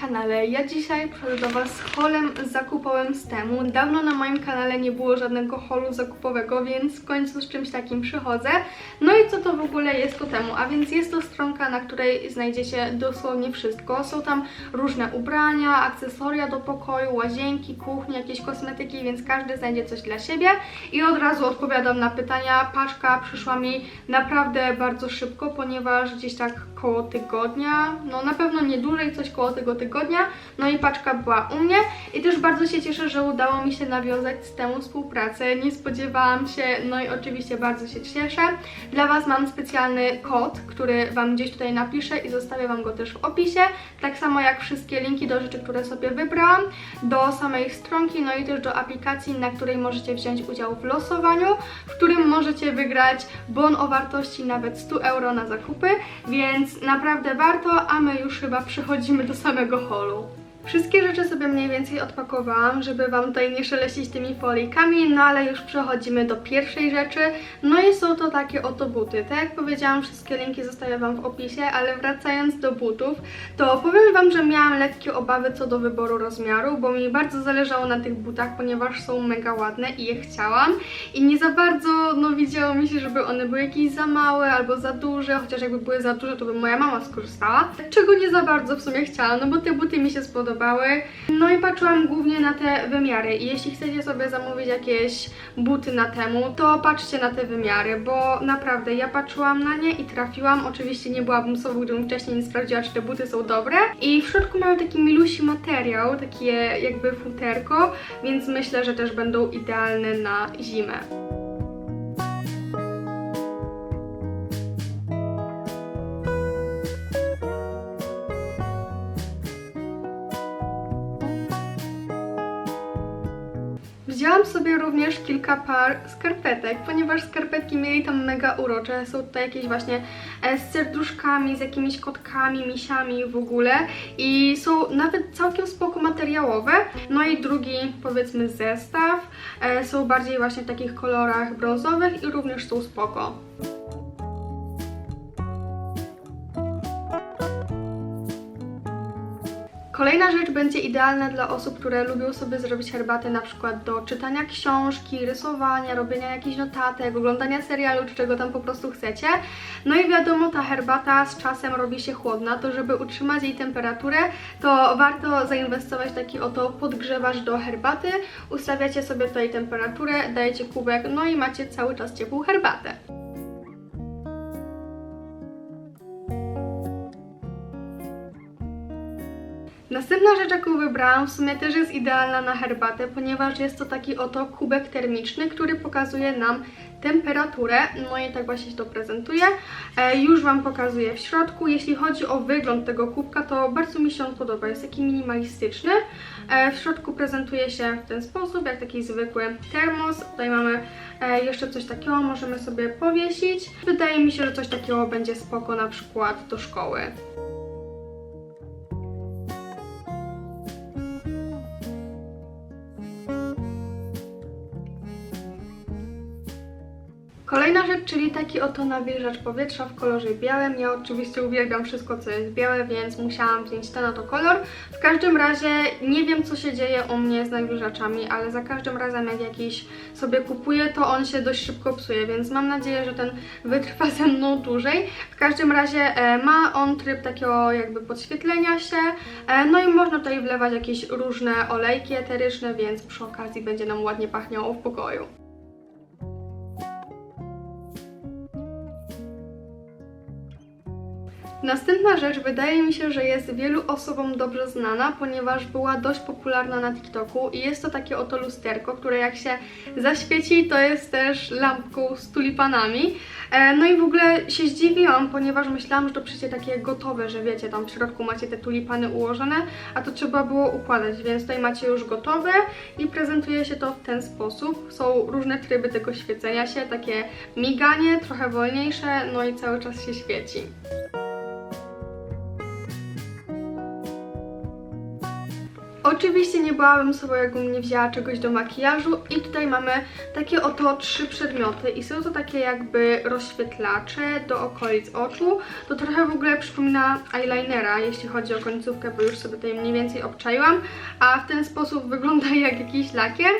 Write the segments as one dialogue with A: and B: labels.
A: kanale. Ja dzisiaj przychodzę do Was z haulem zakupowym z temu. Dawno na moim kanale nie było żadnego haulu zakupowego, więc w końcu z czymś takim przychodzę. No i co to w ogóle jest to temu? A więc jest to stronka, na której znajdziecie dosłownie wszystko. Są tam różne ubrania, akcesoria do pokoju, łazienki, kuchni, jakieś kosmetyki, więc każdy znajdzie coś dla siebie. I od razu odpowiadam na pytania. Paczka przyszła mi naprawdę bardzo szybko, ponieważ gdzieś tak koło tygodnia, no na pewno nie dłużej, coś koło tego tygodnia, no i paczka była u mnie. I też bardzo się cieszę, że udało mi się nawiązać z temu współpracę, nie spodziewałam się, no i oczywiście bardzo się cieszę. Dla Was mam specjalny kod, który Wam gdzieś tutaj napiszę i zostawię Wam go też w opisie, tak samo jak wszystkie linki do rzeczy, które sobie wybrałam, do samej stronki, no i też do aplikacji, na której możecie wziąć udział w losowaniu, w którym możecie wygrać bon o wartości nawet 100 euro na zakupy, więc naprawdę warto, a my już chyba przechodzimy do samego holu. Wszystkie rzeczy sobie mniej więcej odpakowałam, żeby Wam tutaj nie szeleścić tymi folijkami, no ale już przechodzimy do pierwszej rzeczy. No i są to takie oto buty. Tak jak powiedziałam, wszystkie linki zostawię Wam w opisie, ale wracając do butów, to powiem Wam, że miałam lekkie obawy co do wyboru rozmiaru, bo mi bardzo zależało na tych butach, ponieważ są mega ładne i je chciałam. I nie za bardzo, no widziało mi się, żeby one były jakieś za małe albo za duże, chociaż jakby były za duże, to by moja mama skorzystała. Czego nie za bardzo w sumie chciałam, no bo te buty mi się spodobały. No i patrzyłam głównie na te wymiary jeśli chcecie sobie zamówić jakieś buty na temu, to patrzcie na te wymiary, bo naprawdę ja patrzyłam na nie i trafiłam. Oczywiście nie byłabym sobą, gdybym wcześniej nie sprawdziła, czy te buty są dobre. I w środku mają taki milusi materiał, takie jakby futerko, więc myślę, że też będą idealne na zimę. Wzięłam sobie również kilka par skarpetek, ponieważ skarpetki mieli tam mega urocze. Są tutaj jakieś właśnie e, z serduszkami, z jakimiś kotkami, misiami w ogóle i są nawet całkiem spoko materiałowe. No i drugi powiedzmy zestaw e, są bardziej właśnie w takich kolorach brązowych i również są spoko. Kolejna rzecz będzie idealna dla osób, które lubią sobie zrobić herbatę na przykład do czytania książki, rysowania, robienia jakichś notatek, oglądania serialu czy czego tam po prostu chcecie. No i wiadomo, ta herbata z czasem robi się chłodna, to żeby utrzymać jej temperaturę, to warto zainwestować taki oto podgrzewacz do herbaty. Ustawiacie sobie tutaj temperaturę, dajecie kubek, no i macie cały czas ciepłą herbatę. Następna rzecz, jaką wybrałam, w sumie też jest idealna na herbatę, ponieważ jest to taki oto kubek termiczny, który pokazuje nam temperaturę. No i tak właśnie się to prezentuje. E, już Wam pokazuję w środku. Jeśli chodzi o wygląd tego kubka, to bardzo mi się on podoba. Jest taki minimalistyczny. E, w środku prezentuje się w ten sposób, jak taki zwykły termos. Tutaj mamy e, jeszcze coś takiego, możemy sobie powiesić. Wydaje mi się, że coś takiego będzie spoko na przykład do szkoły. Kolejna rzecz, czyli taki oto nawilżacz powietrza w kolorze białym. Ja oczywiście uwielbiam wszystko, co jest białe, więc musiałam wziąć ten oto kolor. W każdym razie nie wiem, co się dzieje u mnie z nawilżaczami, ale za każdym razem, jak jakiś sobie kupuję, to on się dość szybko psuje, więc mam nadzieję, że ten wytrwa ze mną dłużej. W każdym razie e, ma on tryb takiego jakby podświetlenia się, e, no i można tutaj wlewać jakieś różne olejki eteryczne, więc przy okazji będzie nam ładnie pachniało w pokoju. Następna rzecz wydaje mi się, że jest wielu osobom dobrze znana, ponieważ była dość popularna na TikToku i jest to takie oto lusterko, które jak się zaświeci, to jest też lampką z tulipanami. E, No i w ogóle się zdziwiłam, ponieważ myślałam, że to przecież takie gotowe, że wiecie, tam w środku macie te tulipany ułożone, a to trzeba było układać, więc tutaj macie już gotowe i prezentuje się to w ten sposób. Są różne tryby tego świecenia się, takie miganie, trochę wolniejsze, no i cały czas się świeci. Oczywiście nie bałabym sobie, jakbym nie wzięła czegoś do makijażu i tutaj mamy takie oto trzy przedmioty i są to takie jakby rozświetlacze do okolic oczu. To trochę w ogóle przypomina eyelinera, jeśli chodzi o końcówkę, bo już sobie tutaj mniej więcej obczaiłam, a w ten sposób wygląda jak jakiś lakier.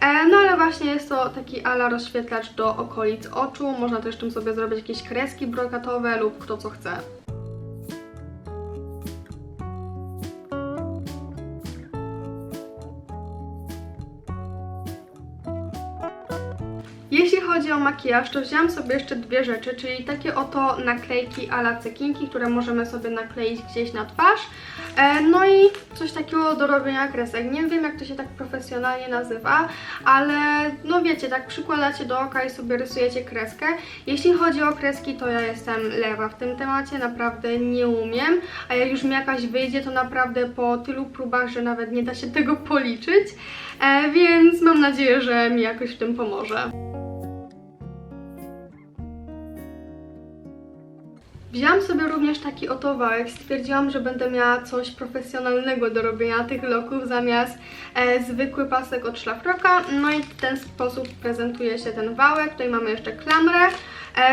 A: E, No ale właśnie jest to taki ala rozświetlacz do okolic oczu, można też tym sobie zrobić jakieś kreski brokatowe lub kto co chce. Jeśli chodzi o makijaż, to wzięłam sobie jeszcze dwie rzeczy, czyli takie oto naklejki ala cekinki, które możemy sobie nakleić gdzieś na twarz. E, no i coś takiego do robienia kresek. Nie wiem jak to się tak profesjonalnie nazywa, ale no wiecie, tak przykładacie do oka i sobie rysujecie kreskę. Jeśli chodzi o kreski, to ja jestem lewa w tym temacie, naprawdę nie umiem, a jak już mi jakaś wyjdzie, to naprawdę po tylu próbach, że nawet nie da się tego policzyć, e, więc mam nadzieję, że mi jakoś w tym pomoże. Wzięłam sobie również taki oto wałek, stwierdziłam, że będę miała coś profesjonalnego do robienia tych loków zamiast e, zwykły pasek od szlafroka. No i w ten sposób prezentuje się ten wałek. Tutaj mamy jeszcze klamrę,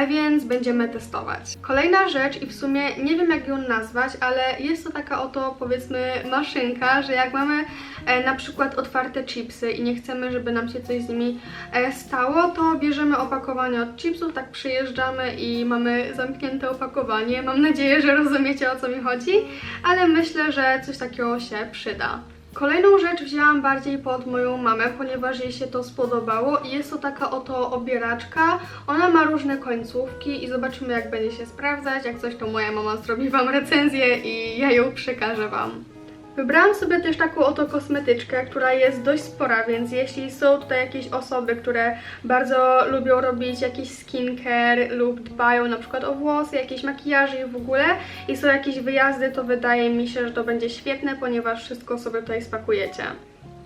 A: więc będziemy testować. Kolejna rzecz i w sumie nie wiem jak ją nazwać, ale jest to taka oto powiedzmy maszynka, że jak mamy e, na przykład otwarte chipsy i nie chcemy, żeby nam się coś z nimi e, stało, to bierzemy opakowanie od chipsów, tak przyjeżdżamy i mamy zamknięte opakowanie. Mam nadzieję, że rozumiecie o co mi chodzi, ale myślę, że coś takiego się przyda. Kolejną rzecz wzięłam bardziej pod moją mamę, ponieważ jej się to spodobało i jest to taka oto obieraczka. Ona ma różne końcówki i zobaczymy jak będzie się sprawdzać. Jak coś to moja mama zrobi Wam recenzję i ja ją przekażę Wam. Wybrałam sobie też taką oto kosmetyczkę, która jest dość spora, więc jeśli są tutaj jakieś osoby, które bardzo lubią robić jakiś skincare lub dbają na przykład o włosy, jakieś makijaże i w ogóle i są jakieś wyjazdy, to wydaje mi się, że to będzie świetne, ponieważ wszystko sobie tutaj spakujecie.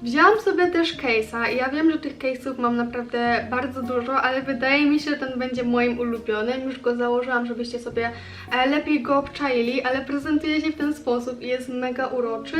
A: Wzięłam sobie też case'a i ja wiem, że tych case'ów mam naprawdę bardzo dużo, ale wydaje mi się, że ten będzie moim ulubionym. Już go założyłam, żebyście sobie e, lepiej go obczaili, ale prezentuje się w ten sposób i jest mega uroczy.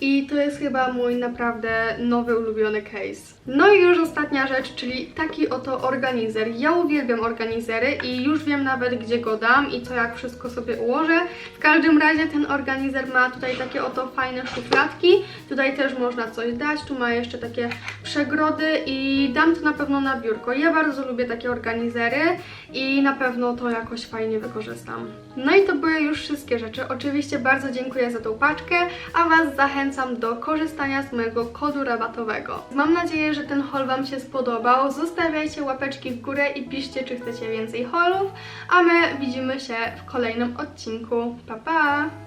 A: I to jest chyba mój naprawdę nowy ulubiony case. No i już ostatnia rzecz, czyli taki oto organizer. Ja uwielbiam organizery i już wiem nawet gdzie go dam i co jak wszystko sobie ułożę. W każdym razie ten organizer ma tutaj takie oto fajne szufladki. Tutaj też można coś dać, tu ma jeszcze takie przegrody i dam to na pewno na biurko. Ja bardzo lubię takie organizery i na pewno to jakoś fajnie wykorzystam. No i to były już wszystkie rzeczy. Oczywiście bardzo dziękuję za tą paczkę, a Was zachęcam do korzystania z mojego kodu rabatowego. Mam nadzieję, że ten haul Wam się spodobał. Zostawiajcie łapeczki w górę i piszcie, czy chcecie więcej haulów, a my widzimy się w kolejnym odcinku. Pa, pa!